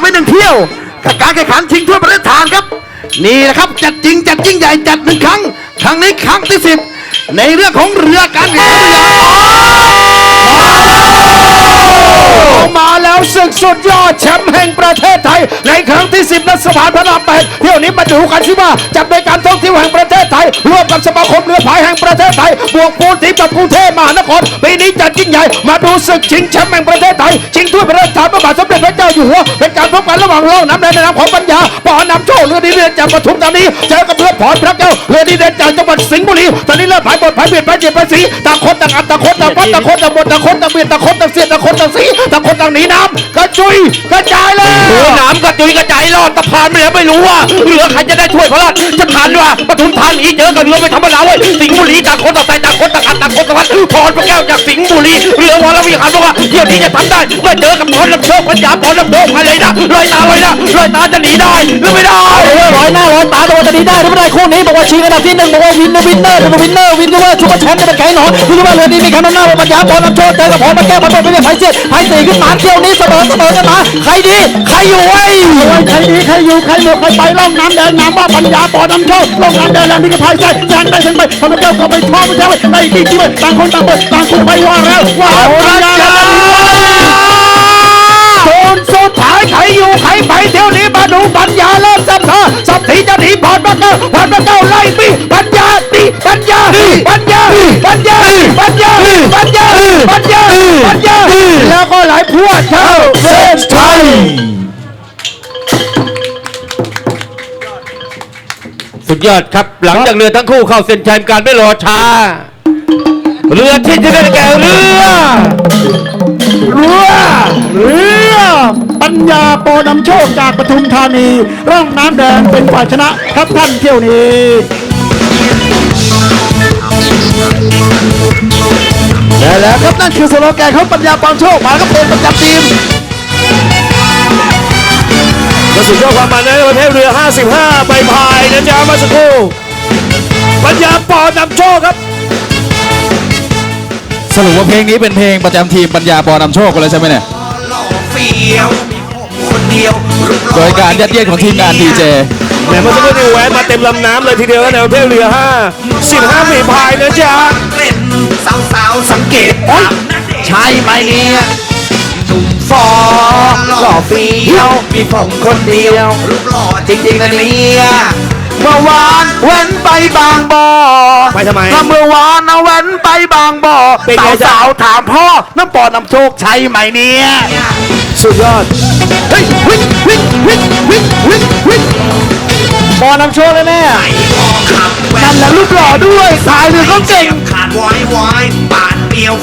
ไว้หนึ่งเที่ยวกับการแข่งขันชิงถ้วยประเทศทานครับ นี่นะครับจัดจริงจัดยิ่งใหญ่จัดหนึ่งครั้ง ครั้งนี้ครั้งที่สิบในเรื่องของเรือการแข่งขันเรือ มาแล้ว ศึกสุดยอดแชมป์แห่งประเทศไทย ในครั้งที่ 10ณสภานพระรามแปดเที่ยวนี้มาดูกันสิว่าจัดโดยการท่องเที่ยวแห่งประเทศไทย ร่วมกับสมาคมเรือพายแห่งประเทศไทย บวกปูนทีมกับกรุงเทพมหานครปีนี้จัดยิ่งใหญ่ มาดูศึกชิงแชมป์แห่งประเทศไทย ชิงถ้วยพระราชทานพระบาทสมเด็จพระเจ้าอยู่หัว เป็นการพบกันระหว่างโลกน้ำแดงในนามของปัญญาปอนำโชคเรือดีเด่นจากปทุมธานีเจอกับเรือพรพระแก้วเรือดีเด่นจากจัง นี้เรือพายบทพายเบียดพายเจียดพายสีต่างคนต่างอัดต่างคนต่างวัดต่างคนต่างบทต่างคนต่างเบียดต่างคนต่างเสียดต่างคนต่างสีต่างคนต่างหนีน้ำกระจุยกระจายเลยโอ้น้ำกระจุยกระจายรอดตะพานไม่เหลือไม่รู้ว่าเรือใครจะได้ถ้วยพระราชทานว่าปทุมธานีเจอกับเรือไม่ธรรมดาเว้ยสิงห์บุรีต่างคนต่างใจต่างคนต่างอัดต่างคนต่างวัดพรพระแก้วจากสิงห์บุรีเรือวรวิหารบอกว่าเที่ยวนี้จะทำได้เมื่อเจอกับพรลำโชคปัญญาพรลำโชคมาเลยนะลอยตาลอยนะลอยตาจะหนีได้หรือไม่ได้ร้อยหน้าร้อยตาโดนจะดีได้หรือไม่ได้คู่นี้บอกว่าชิงอันดับที่หนึ่งบอกว่าวินเนอร์วินเนอร์วินเนอร์วินเนอร์ชุดแชมป์จะเป็นไก่หนอนรู้ว่าเรือนี้มีคำนำหน้าว่าปัญญาบอลนำโชคเจอกับพรมาแก้วมาบนไปเป็นไผ่เจ็ดไผ่สี่ขึ้นมาเที่ยวนี้เสมอเสมอกันมาใครดีใครอยู่ไว้ใครดีใครอยู่ใครหมดใครไปล่องน้ำแดงน้ำว่าปัญญาบอลนำโชคล่องน้ำแดงแล้วนี่ก็พายใจแซงได้แซงไปพรมาแก้วก็ไปทอดไปแก้วในดีที่ต่างคนต่างเปิดต่างคนไปว่าแล้วว่าปัญญาโซนสุดท้ายใครอยู่ใครไปเที่ยวนี้มาดูปัญญาเริ่มสับขาสับทีจะหนีผ่านมาเก้าผ่านมาเก้าไล่ หลายพวกเช่าเส้นชัยสุดยอดครับหลังจากเรือทั้งคู่เข้าเส้นชัยการไม่รอช้า เรือที่จะได้แก่เรือเรือเรือปัญญาโปนำโชคจากปทุมธานี ร่องน้ำแดงเป็นฝ่ายชนะครับท่านเที่ยวนี้ และแล้วครับนั่นคือสโลแกนของปัญญาปองโชคมาแล้วก็เป็นประจำทีมและสุดยอดความมันในประเภทเรือ 55 ใบพายนะจ๊ะเมาสักครู่ปัญญาปอนำโชคครับ สรุปว่าเพลงนี้เป็นเพลงประจำทีมปัญญาปอนำโชคกันเลยใช่ไหมเนี่ยหล่อเฟี้ยวมีผมคนเดียวรูปหล่อโดยการยัดเยียดของทีมงานดีเจแหมเมื่อสักครู่นี่แหวนมาเต็มลำน้ำเลยทีเดียวนะในประเภทเรือ 5 15ฝีพายนะจ๊ะ เกล็ดสาวๆสังเกตภาพนั่นเองใช่ไหมเนี่ยหนุ่มฟอหล่อเฟี้ยวมีผมคนเดียว รูปหล่อจริงๆนะเนี่ยเมื่อวานแว้นไปบางบ่อไปทำไมก็เมื่อวานนะแว้นไปบางบ่อเป็นไงจ๊ะ สาวๆถามพ่อน้ำปอนำโชคใช่ไหมเนี่ยสุดยอดเฮ้ยวิงวิงวิงวิงวิงวิงปอนำโชคแน่ นั่นแหละรูปหล่อด้วย สายเรือเขาเจ๋งขาดวอยวอยปาดเดียว